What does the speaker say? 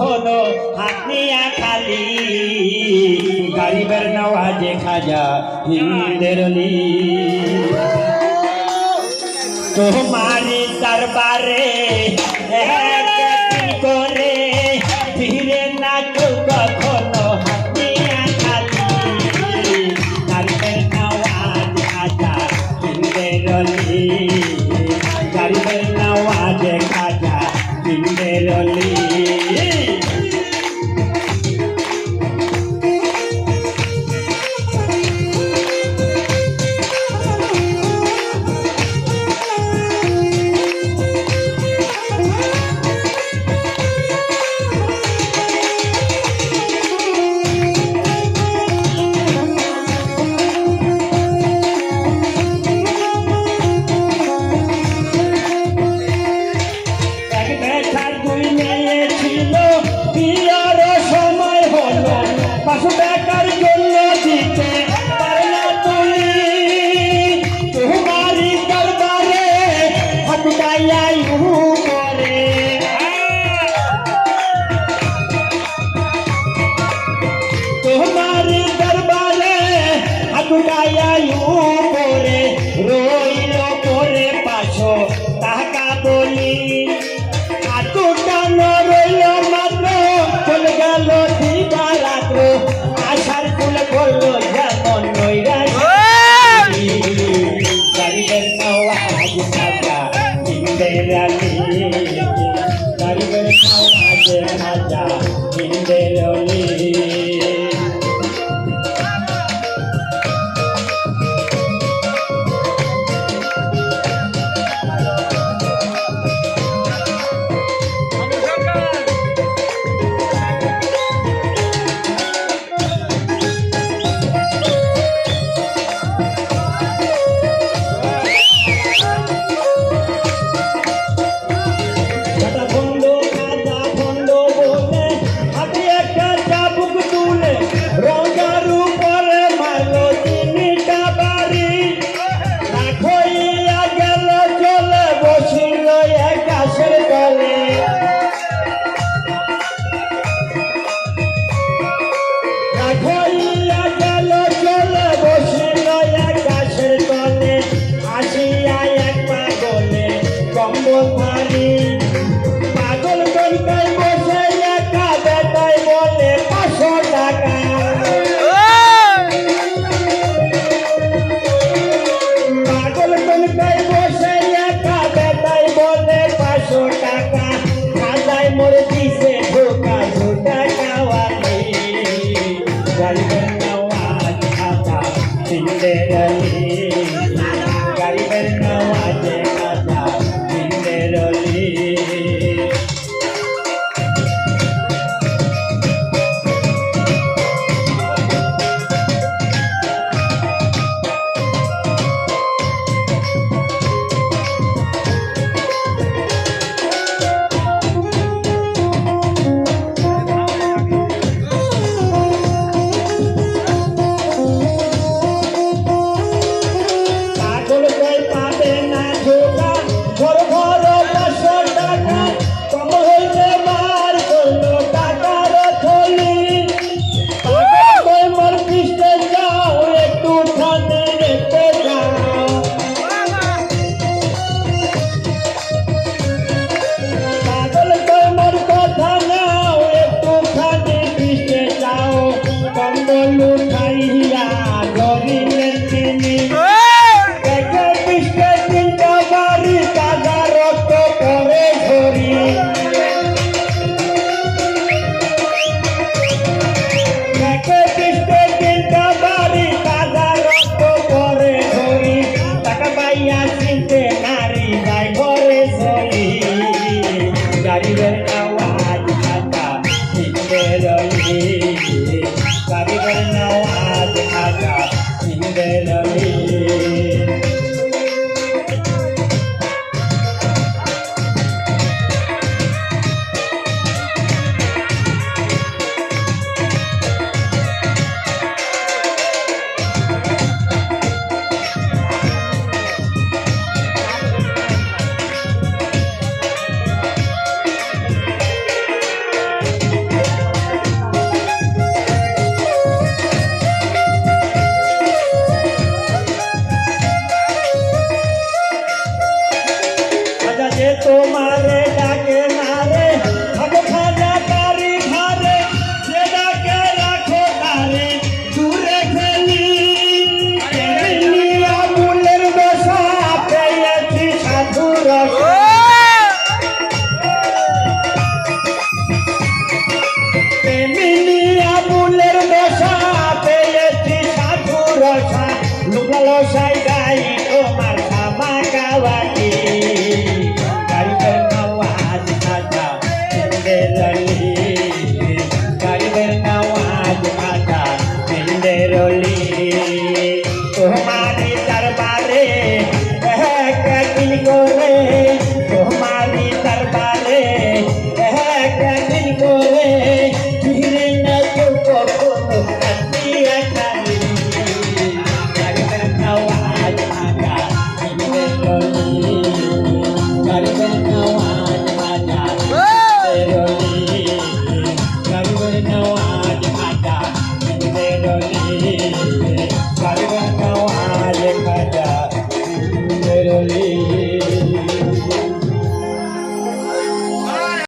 কখনো হাতিয়া খালি। গরিবের নওয়াজে খাজা হিন্দেরলি তোমারি দরবারে Thank you. Pasukan kari jo. Indelali, Indelali, Indelali, Indelali, Indelali, Indelali, Indelali, Indelali, Indelali, Indelali, Indelali, চিনতে নারী গাই করে চলি। গাড়িবের আওয়াজ খাতা চিনতে রলি গাড়িবের আওয়াজ খাতা চিনতে রলি Yeah.